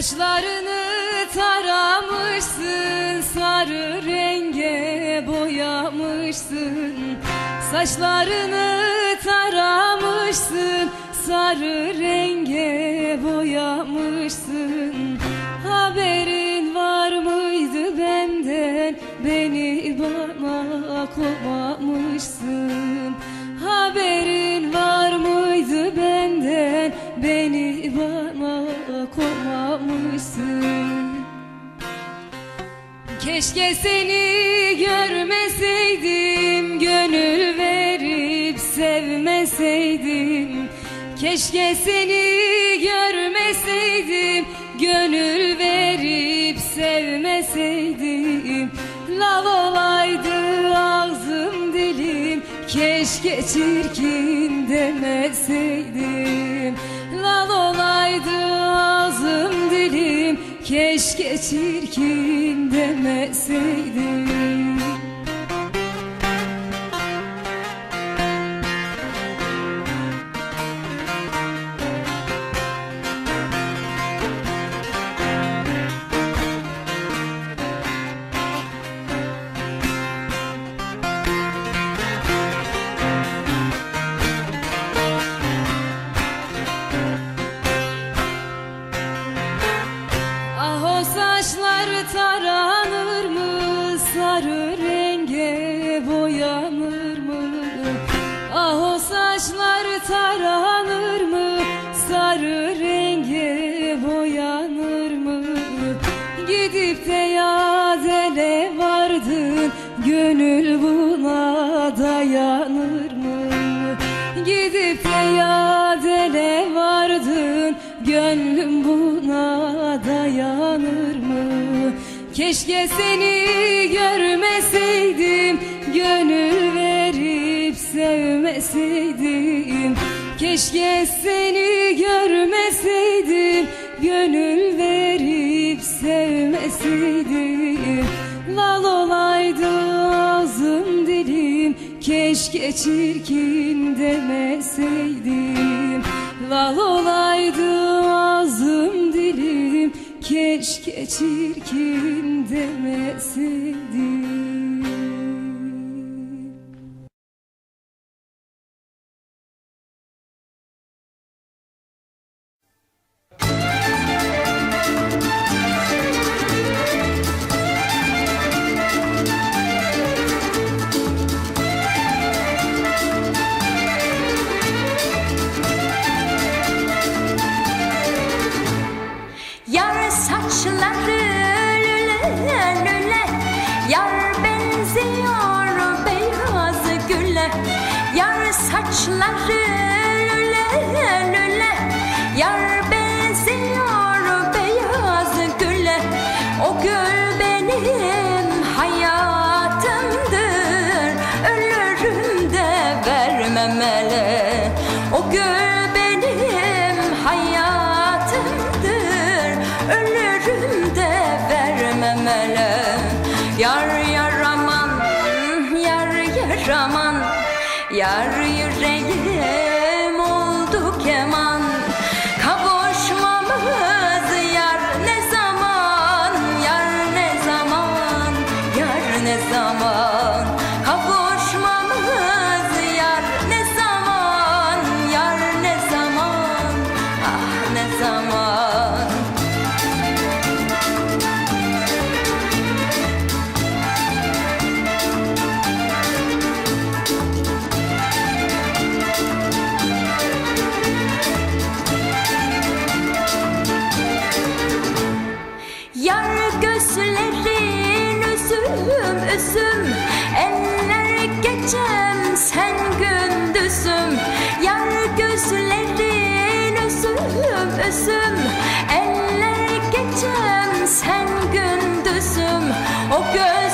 Saçlarını taramışsın, sarı renge boyamışsın. Saçlarını taramışsın, sarı renge boyamışsın. Haberin var mıydı benden, beni bana komamışsın. Keşke seni görmeseydim, gönül verip sevmeseydim. Keşke seni görmeseydim, gönül verip sevmeseydim. Lal olaydı ağzım dilim, keşke çirkin demeseydim. Keşke çirkin demeseydim. Taranır mı? Sarı renge boyanır mı? Ah o saçlar taranır mı? Sarı renge boyanır mı? Gidip de yadele vardın gönül buna dayanır mı? Gidip de yadele vardın Gönlüm buna dayanır? Keşke seni görmeseydim Gönül verip sevmeseydim. Keşke seni görmeseydim Gönül verip sevmeseydim. Lal olaydı ağzım dilim Keşke çirkin demeseydim. Lal olaydı Keşke çirkin demeseydim güle Yar saçları lüle lüle Yar benziyor beyaz güle O gül benim hayatımdır. Ölürüm de vermem ele O gül benim hayatımdır. Ölürüm de vermem ele. Yar yaraman, yar yaraman Yar yüreğim oldu keman. Kavuşmamız yar ne zaman? Yar ne zaman? Yar ne zaman üzüm Eller geçem sen gündüzüm. Yar gözlerin üzüm üzüm Eller geçem sen gündüzüm. O gözlere